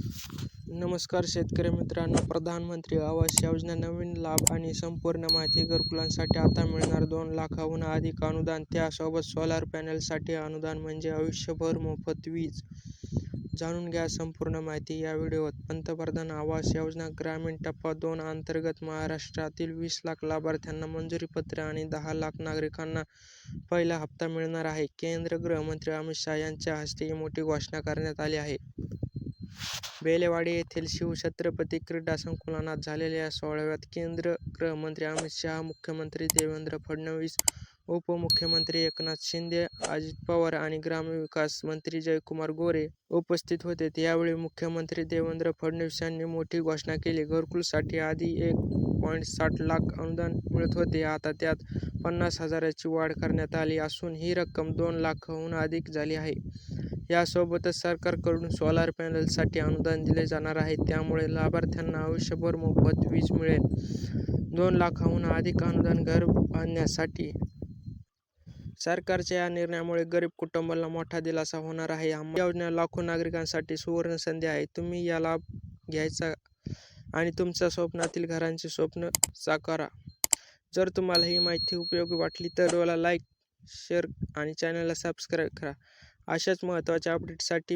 नमस्कार शेतकरी मित्रांनो प्रधानमंत्री आवास योजना नवीन लाभ आणि संपूर्ण माहिती घरकुलांसाठी आता मिळणार. दोन लाखाहून अधिक अनुदान त्यासोबत सोलार पॅनलसाठी अनुदान म्हणजे आयुष्यभर मोफत वीज. जाणून घ्या संपूर्ण माहिती या व्हिडिओत. पंतप्रधान आवास योजना ग्रामीण टप्पा दोन अंतर्गत महाराष्ट्रातील वीस लाख लाभार्थ्यांना मंजुरीपत्र आणि दहा लाख नागरिकांना पहिला हप्ता मिळणार आहे. केंद्र गृहमंत्री अमित शहा यांच्या हस्ते ही मोठी घोषणा करण्यात आली आहे. बेलेवाडी येथील शिवछत्रपती क्रीडा संकुलात झालेल्या या सोहळ्यात केंद्र गृहमंत्री अमित शहा मुख्यमंत्री देवेंद्र फडणवीस उपमुख्यमंत्री एकनाथ शिंदे अजित पवार आणि ग्रामविकास मंत्री जयकुमार गोरे उपस्थित होते. यावेळी मुख्यमंत्री देवेंद्र फडणवीस यांनी मोठी घोषणा केली. घरकुलसाठी आधी एक पॉईंट साठ लाख अनुदान मिळत होते. आता त्यात पन्नास हजाराची वाढ करण्यात आली असून ही रक्कम दोन लाखाहून अधिक झाली आहे. यासोबतच सरकारकडून सोलार पॅनलसाठी अनुदान दिले जाणार आहे. त्यामुळे लाभार्थ्यांना आयुष्यभर मोफत वीज मिळेल. दोन लाखाहून अधिक अनुदान घर बांधण्यासाठी सरकारच्या या निर्णयामुळे गरीब कुटुंबाला मोठा दिलासा होणार आहे. योजना लाखो नागरिकांसाठी सुवर्ण संधी आहे. तुम्ही या लाभ घ्यायचा आणि तुमच्या स्वप्नातील घरांचे स्वप्न साकारा. जर तुम्हाला ही माहिती उपयोगी वाटली तर व्हिडिओला लाईक शेअर आणि चॅनलला सबस्क्राईब करा. अशाच महत्त्वाच्या अपडेटसाठी